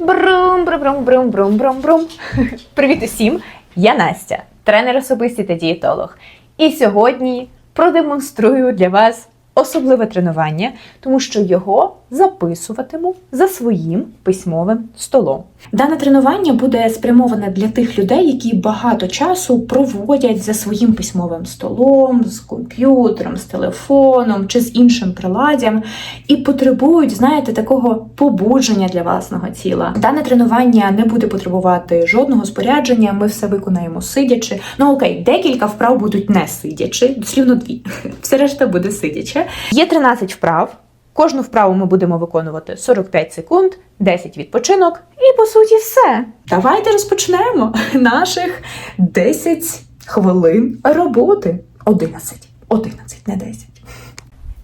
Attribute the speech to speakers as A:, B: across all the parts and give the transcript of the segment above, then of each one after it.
A: Брум, брум, брум, брум, брум, брум. Привіт усім! Я Настя, тренер особистий та дієтолог. І сьогодні продемонструю для вас особливе тренування, тому що його записуватиму за своїм письмовим столом. Дане тренування буде спрямоване для тих людей, які багато часу проводять за своїм письмовим столом, з комп'ютером, з телефоном чи з іншим приладдям, і потребують, знаєте, такого побудження для власного тіла. Дане тренування не буде потребувати жодного спорядження. Ми все виконаємо сидячи. Ну окей, декілька вправ будуть не сидячи, дослівно дві. Все решта буде сидячи. Є 13 вправ. Кожну вправу ми будемо виконувати 45 секунд, 10 відпочинок, і по суті все. Давайте розпочнемо наших 10 хвилин роботи. 11. 11, не 10.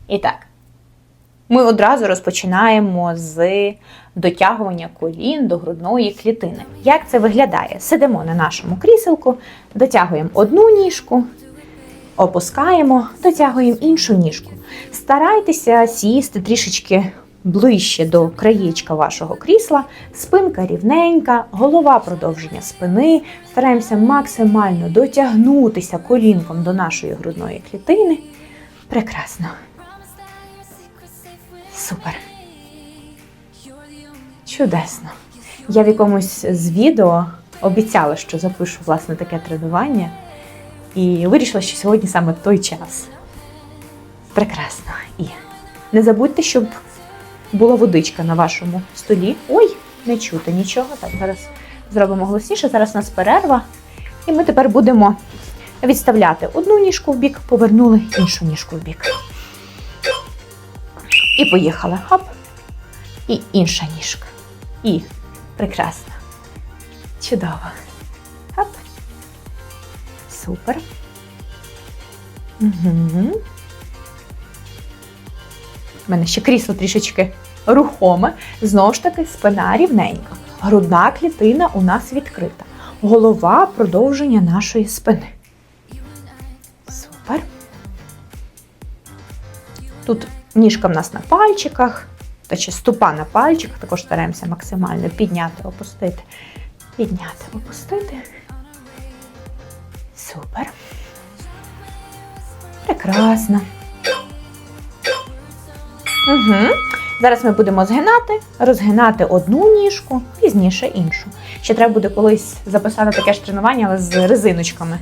A: І так, ми одразу розпочинаємо з дотягування колін до грудної клітини. Як це виглядає? Сидимо на нашому кріселку, дотягуємо одну ніжку, опускаємо, дотягуємо іншу ніжку. Старайтеся сісти трішечки ближче до краєчка вашого крісла, спинка рівненька, голова продовження спини. Стараємося максимально дотягнутися колінком до нашої грудної клітини. Прекрасно. Супер. Чудесно. Я в якомусь з відео обіцяла, що запишу власне таке тренування, і вирішила, що сьогодні саме той час. Прекрасно. І не забудьте, щоб була водичка на вашому столі. Ой, не чути нічого. Так, зараз зробимо голосніше. Зараз у нас перерва. І ми тепер будемо відставляти одну ніжку в бік, повернули іншу ніжку в бік. І поїхали. Хоп. І інша ніжка. І прекрасно. Чудово. Супер. Угу. У мене ще крісло трішечки рухоме. Знову ж таки, спина рівненька. Грудна клітина у нас відкрита. Голова продовження нашої спини. Супер. Тут ніжка в нас на пальчиках, та ступа на пальчиках, також стараємося максимально підняти, опустити. Підняти, опустити. Супер. Прекрасно. Угу. Зараз ми будемо згинати, розгинати одну ніжку, пізніше іншу. Ще треба буде колись записати таке ж тренування, але з резиночками,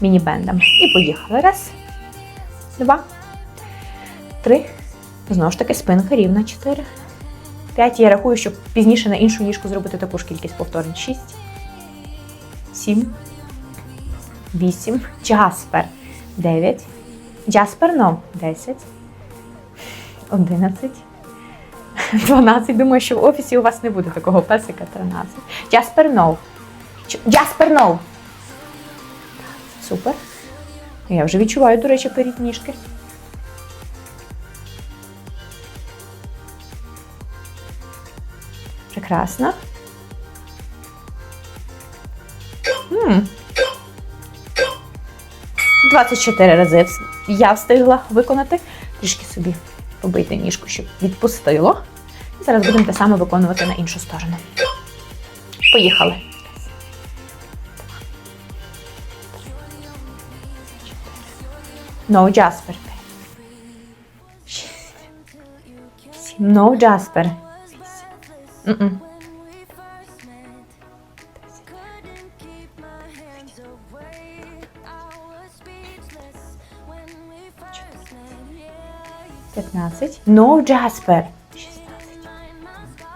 A: міні-бендами. І поїхали. Раз, два, три. Знову ж таки, спинка рівна. Чотири. П'ять. Я рахую, щоб пізніше на іншу ніжку зробити таку ж кількість повторень. Шість. Сім. Вісім. Джаспер. Дев'ять. Джаспер, ну. Десять. 11, 12. Думаю, що в офісі у вас не буде такого песика 13. Джаспер Ноу. Джаспер Ноу. Супер. Я вже відчуваю, до речі, перед ніжки. Прекрасно. 24 рази я встигла виконати. Трішки собі побийте ніжку, щоб відпустило. І зараз будемо те саме виконувати на іншу сторону. Поїхали. No Jasper. No Jasper. Вісім. М-м. No Jasper. Шістнадцять. Сімнадцять.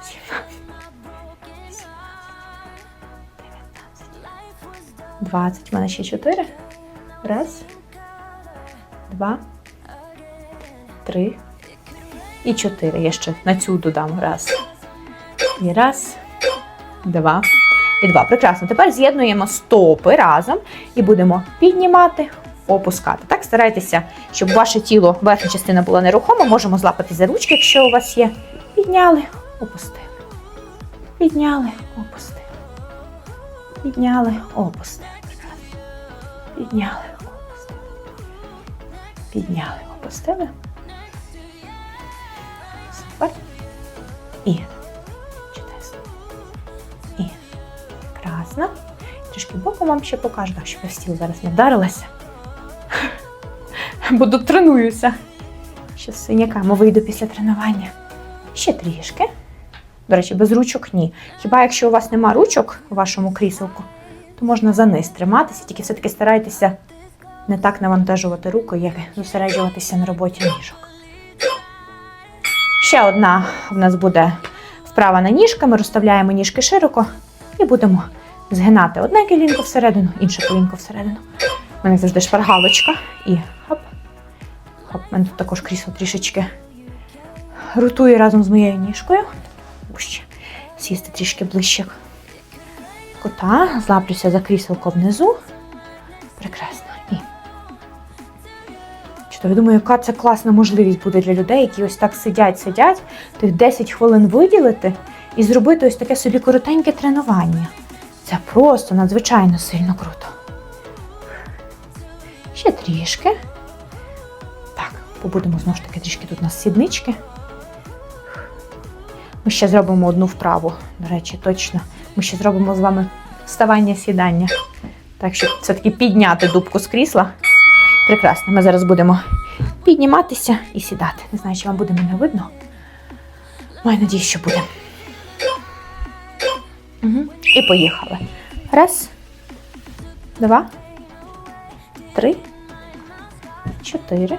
A: Вісімнадцять. Дев'ятнадцять. Двадцять. У мене ще чотири. Раз. Два. Три. І чотири. Я ще на цю додам. Раз. І раз. Два. І два. Прекрасно. Тепер з'єднуємо стопи разом і будемо піднімати, опускати. Так, старайтеся, щоб ваше тіло, верхня частина була нерухома. Можемо злапати за ручки, якщо у вас є. Підняли, опустили. Підняли, опустили. Підняли, опустили. Підняли, опустили. Підняли, опустили. Супер. І чудесно. І прекрасно. Трішки боком вам ще покажу, так щоб я стіл зараз не вдарилася. Бо тут тренуюся. Ще з синяками вийду після тренування. Ще трішки. До речі, без ручок ні. Хіба якщо у вас нема ручок у вашому кріселку, то можна за низ триматися, тільки все-таки старайтеся не так навантажувати руку, як зосереджуватися на роботі ніжок. Ще одна в нас буде вправа на ніжки. Ми розставляємо ніжки широко і будемо згинати одне колінко всередину, інше колінко всередину. У мене завжди шпаргалочка і хоп. У мене тут також крісло трішечки ротує разом з моєю ніжкою. Ще сісти трішки ближче кота, злаплюся за кріселко внизу. Прекрасно. І чудово. Думаю, яка це класна можливість буде для людей, які ось так сидять, сидять, тих 10 хвилин виділити і зробити ось таке собі коротеньке тренування. Це просто надзвичайно сильно круто. Ще трішки. Побудемо знову ж таки трішки тут у нас сіднички. Ми ще зробимо одну вправу, до речі, точно. Ми ще зробимо з вами вставання сідання. Так, щоб все-таки підняти дубку з крісла. Прекрасно. Ми зараз будемо підніматися і сідати. Не знаю, чи вам буде мене видно. Маю надію, що буде. Угу. І поїхали. Раз, два, три, чотири,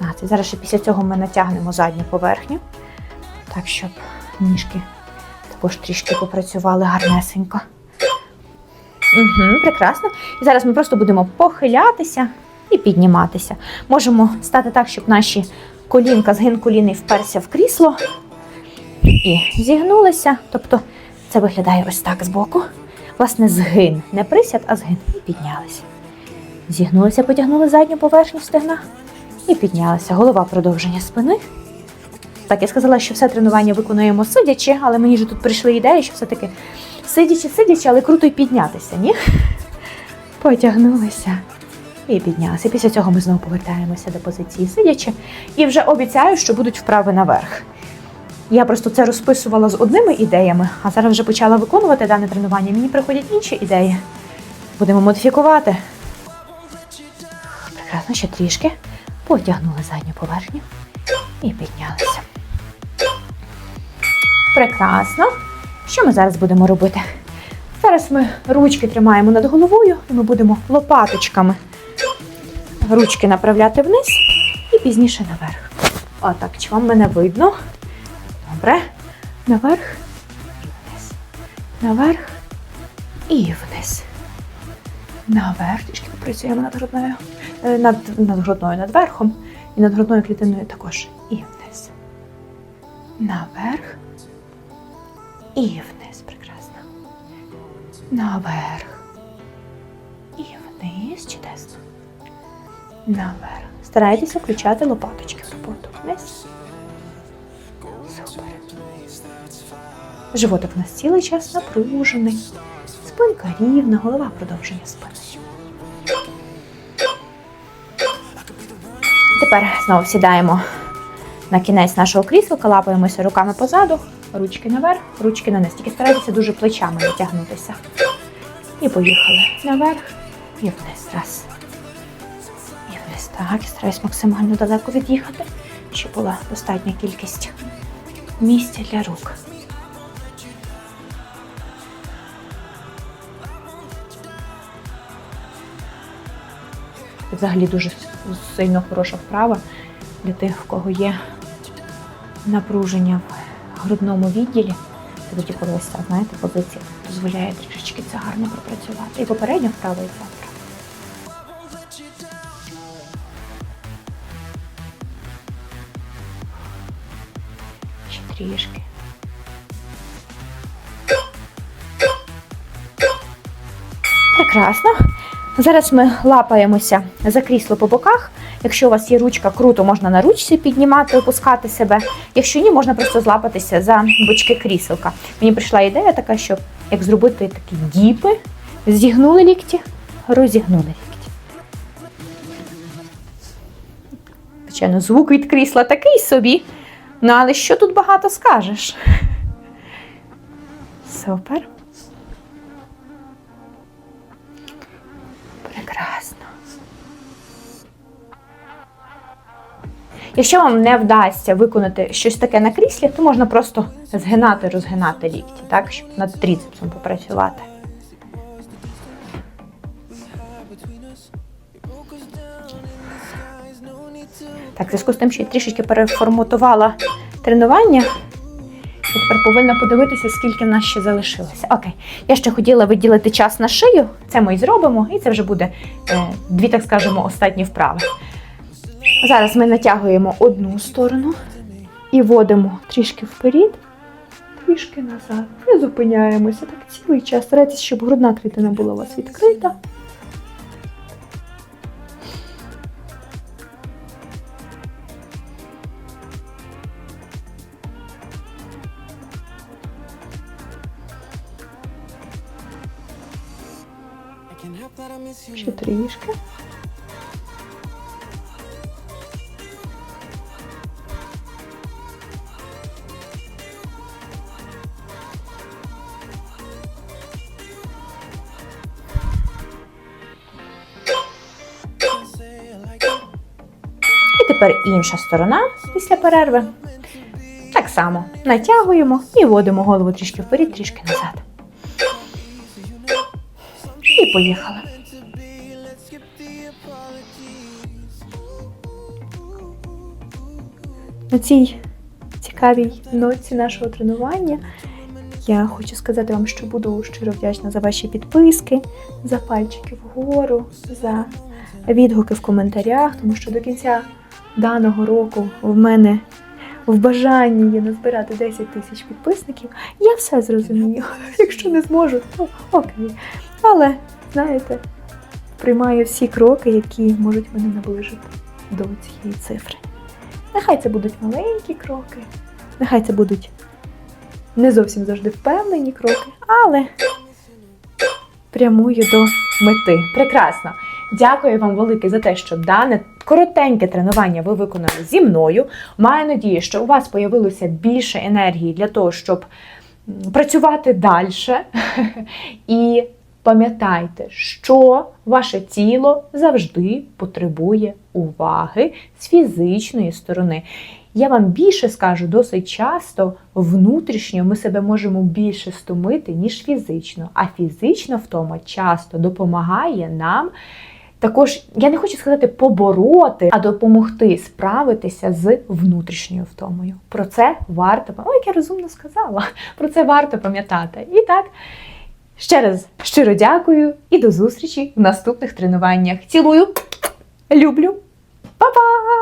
A: шістнадцять. Зараз ще після цього ми натягнемо задню поверхню, так, щоб ніжки також трішки попрацювали гарнесенько. Угу, прекрасно. І зараз ми просто будемо похилятися і підніматися. Можемо стати так, щоб наші колінка, згин коліни вперся в крісло і зігнулися. Тобто це виглядає ось так збоку. Власне, згин. Не присяд, а згин. І піднялися. Зігнулися, потягнули задню поверхню стегна і піднялися. Голова продовження спини. Так, я сказала, що все тренування виконуємо сидячи, але мені ж тут прийшли ідеї, що все-таки сидячи, сидячи, але круто й піднятися, ні? Потягнулися і піднялися. Після цього ми знову повертаємося до позиції сидячи. І вже обіцяю, що будуть вправи наверх. Я просто це розписувала з одними ідеями, а зараз вже почала виконувати дане тренування. Мені приходять інші ідеї. Будемо модифікувати. Прекрасно, ще трішки. Потягнули задню поверхню і піднялися. Прекрасно. Що ми зараз будемо робити? Зараз ми ручки тримаємо над головою і ми будемо лопаточками ручки направляти вниз і пізніше наверх. Отак, чи вам мене видно? Добре. Наверх і вниз. Наверх і вниз. Наверх. Трішки попрацюємо над грудною, е, над, над грудною, над верхом і над грудною клітиною також. І вниз. Наверх. І вниз. Прекрасно. Наверх. І вниз. Чудесно. Наверх. Старайтеся включати лопаточки в роботу. Вниз. Супер. Животик у нас цілий час напружений. Спинка рівна, голова продовження спини. Тепер знову сідаємо на кінець нашого крісла, лапаємося руками позаду, ручки наверх, ручки на низ. Тільки старайтеся дуже плечами натягнутися. І поїхали наверх і вниз. Раз. І вниз. Так, стараюсь максимально далеко від'їхати, щоб була достатня кількість місця для рук. Взагалі дуже сильно хороша вправа для тих, в кого є напруження в грудному відділі. Це тоді, коли ось ця, знаєте, позиція дозволяє трішечки це гарно пропрацювати. І попередня вправа, і вправа. Ще трішки. Прекрасно. Зараз ми лапаємося за крісло по боках. Якщо у вас є ручка, круто, можна на ручці піднімати, опускати себе. Якщо ні, можна просто злапатися за бочки кріселка. Мені прийшла ідея така, що як зробити такі діпи, зігнули лікті, розігнули лікті. Звичайно, звук від крісла такий собі. Ну, але що тут багато скажеш? Супер. Якщо вам не вдасться виконати щось таке на кріслі, то можна просто згинати, розгинати лікті, так, щоб над тріцепсом попрацювати. Так, зв'язку з тим, що я трішечки переформатувала тренування. Тепер повинна подивитися, скільки в нас ще залишилося. Окей, я ще хотіла виділити час на шию. Це ми і зробимо, і це вже буде е, дві, так скажемо, останні вправи. Зараз ми натягуємо одну сторону і водимо трішки вперед, трішки назад. І зупиняємося так цілий час. Старайтесь, щоб грудна клітина була у вас відкрита. Ще трішки. Тепер інша сторона після перерви. Так само натягуємо і водимо голову трішки вперед, трішки назад. І поїхали. На цій цікавій ноці нашого тренування я хочу сказати вам, що буду щиро вдячна за ваші підписки, за пальчики вгору, за відгуки в коментарях, тому що до кінця даного року в мене в бажанні є назбирати 10 тисяч підписників. Я все зрозумію. Якщо не зможу, то окей. Але, знаєте, приймаю всі кроки, які можуть мене наближити до цієї цифри. Нехай це будуть маленькі кроки, нехай це будуть не зовсім завжди впевнені кроки, але прямую до мети. Прекрасно! Дякую вам велике за те, що дане коротеньке тренування ви виконали зі мною. Маю надію, що у вас появилося більше енергії для того, щоб працювати далі. І пам'ятайте, що ваше тіло завжди потребує уваги з фізичної сторони. Я вам більше скажу, досить часто внутрішньо ми себе можемо більше стомити, ніж фізично. А фізична втома часто допомагає нам також, я не хочу сказати побороти, а допомогти справитися з внутрішньою втомою. Про це варто Ой, як я розумно сказала. Про це варто пам'ятати. І так, ще раз щиро дякую і до зустрічі в наступних тренуваннях. Цілую, люблю, па-па!